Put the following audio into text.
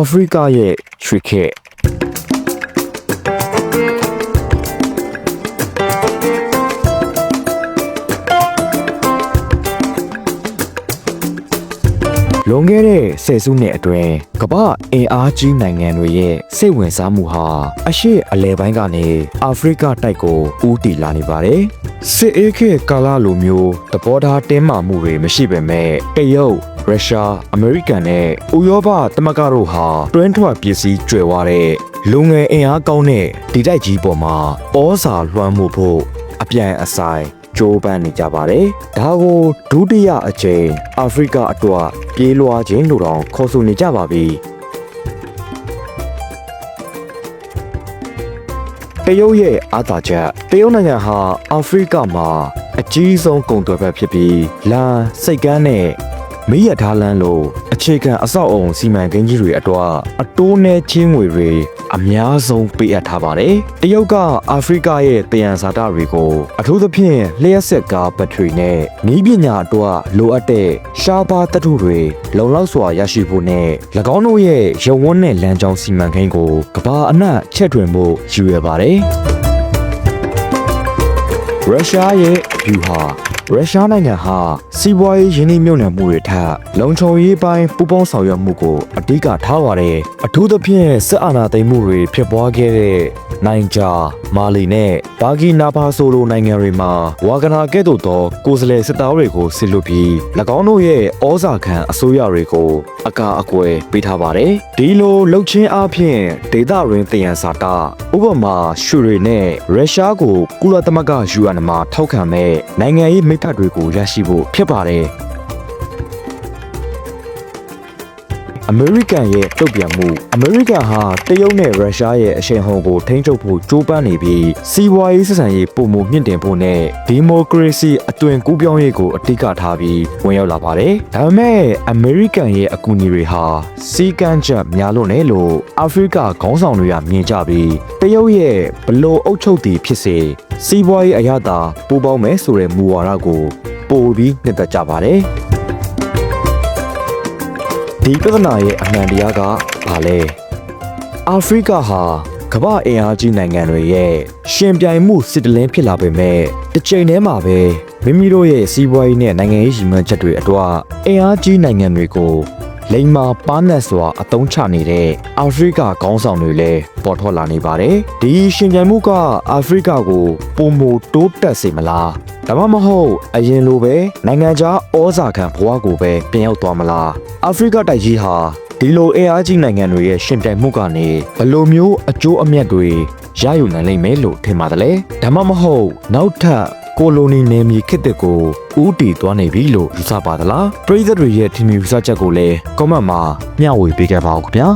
အာဖရိကရဲ့ရွှေခေတ်လွန်ခဲ့တဲ့ဆယ်စုနှစ်အတွင်းကမ္ဘာအင်အားကြီးနိုင်ငံတွေရဲ့စိတ်ဝင်စားမှုဟာအရှေ့အလယ်ပိုင်းကနေအာဖရိကတိုက်ကိုဦးတည်လာနေပါတယ်။ စစ်အေးခေတ်ကာလလိုမျိုးသဘောထားတင်းမာမှုတွေမရှိပေမဲ့တရုတ်ရုရှားအမေရိကန်နဲ့ဥရောပသမဂ္ဂတို့ဟာတွင်းထွက်ပစ္စည်းကျွယ်ဝတဲ့လူငယ်အင်အားကောင်းတဲ့ဒီတိုက်ကြီးပေါ်မှာဩဇာလွှမ်းမိုးဖို့အပြန်အဆိုင်ကြိုးပမ်းနေကြပါတယ်။ဒါကိုဒုတိယအကြိမ်အာဖရိကအတွက်ပြေးလွှားခြင်းလို့တောင်ခေါ်ဆိုနေကြပါပြီ။ တရုတ်ရဲ့အာသာချက်တရုတ်နိုင်ငံဟာအာဖရိကမှာအကြီးဆုံးကုန်သွယ်ဘက်ဖြစ်ပြီးလမ်းစိတ်ကမ်းနဲ့ မီးရထားလမ်းလိုအခြေခံအဆောက်အုံစီမံကိန်းကြီးတွေအတွက်အတိုးနဲ့ချင်းငွေတွေအများဆုံးပေးအပ်ထားပါတယ်။တရုတ်ကအာဖရိကရဲ့တယံဇာတတွေကိုအထူးသဖြင့်လျှက်စစ်ကားဘက်ထရီနဲ့နည်းပညာအတွက်လိုအပ်တဲ့ရှားပါးသတ္တုတွေလုံလောက်စွာရရှိဖို့နဲ့၎င်းတို့ရဲ့ရဝန်းနဲ့လမ်းကြောင်းစီမံကိန်းကိုကမ္ဘာအနှံ့ချက်ထွင်ဖို့ရည်ရွယ်ပါတယ်။ရုရှားရဲ့ဗျူဟာ ရုရှားနိုင်ငံဟာစီးပွားရေးရင်းနှီးမြှုပ်နှံမှုတွေထက်လုံခြုံရေးပိုင်းပူးပေါင်းဆောင်ရွက်မှုကိုအဓိကထားပါတယ်။အထူးသဖြင့်စစ်အာဏာသိမ်းမှုတွေဖြစ်ပွားခဲ့တဲ့ နိုင်ဂျာမာလီနဲ့ဘာဂီနာဖာဆိုလိုနိုင်ငံတွေမှာဝါဂနာကဲ့သို့သောကိုယ်စားလှယ်စစ်သားတွေကိုစစ်လွတ်ပြီး၎င်းတို့ရဲ့ဩဇာခံအစိုးရတွေကိုအကာအကွယ်ပေးထားပါတယ်။ဒီလိုလှုပ်ချင်းအားဖြင့်ဒေသရင်းတယံစာတာဥပမာရှူရီနဲ့ရုရှားကိုကုလသမဂ္ဂ UN မှာထောက်ခံမဲ့နိုင်ငံရေးမိတ်ဖက်တွေကိုရရှိဖို့ဖြစ်ပါတယ်။ အမေရိကန်ရဲ့တုတ်ပြန်မှုအမေရိကန်ဟာတရုတ်နဲ့ရုရှားရဲ့အရှိန်ဟုန်ကိုထိန်းချုပ်ဖို့ကြိုးပမ်းနေပြီးစီးပွားရေးဆက်ဆံရေးပုံမှုမြင့်တင်ဖို့နဲ့ဒီမိုကရေစီအသွင်ကူးပြောင်းရေးကိုအဓိကထားပြီးဝင်ရောက်လာပါတယ်။ဒါပေမဲ့အမေရိကန်ရဲ့အကူအညီတွေဟာစီးကမ်းချက်များလို့နဲ့လို့အာဖရိကခေါင်းဆောင်တွေကမြင်ကြပြီးတရုတ်ရဲ့ဘလို့အုပ်ချုပ်တည်ဖြစ်စေစီးပွားရေးအရသာပူးပေါင်းမယ်ဆိုတဲ့မူဝါဒကိုပိုပြီးနှစ်သက်ကြပါတယ်။ ဒီပြဿနာရဲ့အမှန်တရားကဘာလဲအာဖရိကဟာကမ္ဘာအင်အားကြီးနိုင်ငံတွေရဲ့ရှင်ပြိုင်မှုစစ်တလင်းဖြစ်လာပေမဲ့တစ်ချိန်တည်းမှာပဲမိမိတို့ရဲ့စီးပွားရေးနဲ့နိုင်ငံရေးရည်မှန်းချက်တွေအတွက်အင်အားကြီးနိုင်ငံတွေကို လိမ်မာပါနတ်စွာအသုံးချနေတဲ့အာဖရိကခေါင်းဆောင်တွေလည်းပေါ်ထွက်လာနေပါတယ်။ဒီရှင်ပြိုင်မှုကအာဖရိကကိုပုံမတိုးတက်စေမလားဒါမှမဟုတ်အရင်လိုပဲနိုင်ငံခြားဩဇာခံဘဝကိုပဲပြင်ရောက်သွားမလားအာဖရိကတိုက်ကြီးဟာဒီလိုအင်အားကြီးနိုင်ငံတွေရဲ့ရှင်ပြိုင်မှုကနေဘယ်လိုမျိုးအကျိုးအမြတ်တွေရယူနိုင်လိမ့်မယ်လို့ထင်ပါတယ်လေဒါမှမဟုတ်နောက်ထပ် ကိုလိုနီနယ်မြေခေတ်တစ်ကိုဦးတည်သွားနေပြီလို့ယူဆပါသလားပရိသတ်တွေရဲ့ထင်မြင်ယူဆချက်ကိုလည်း comment မှာမျှဝေပေးခဲ့ပါဦးခင်ဗျာ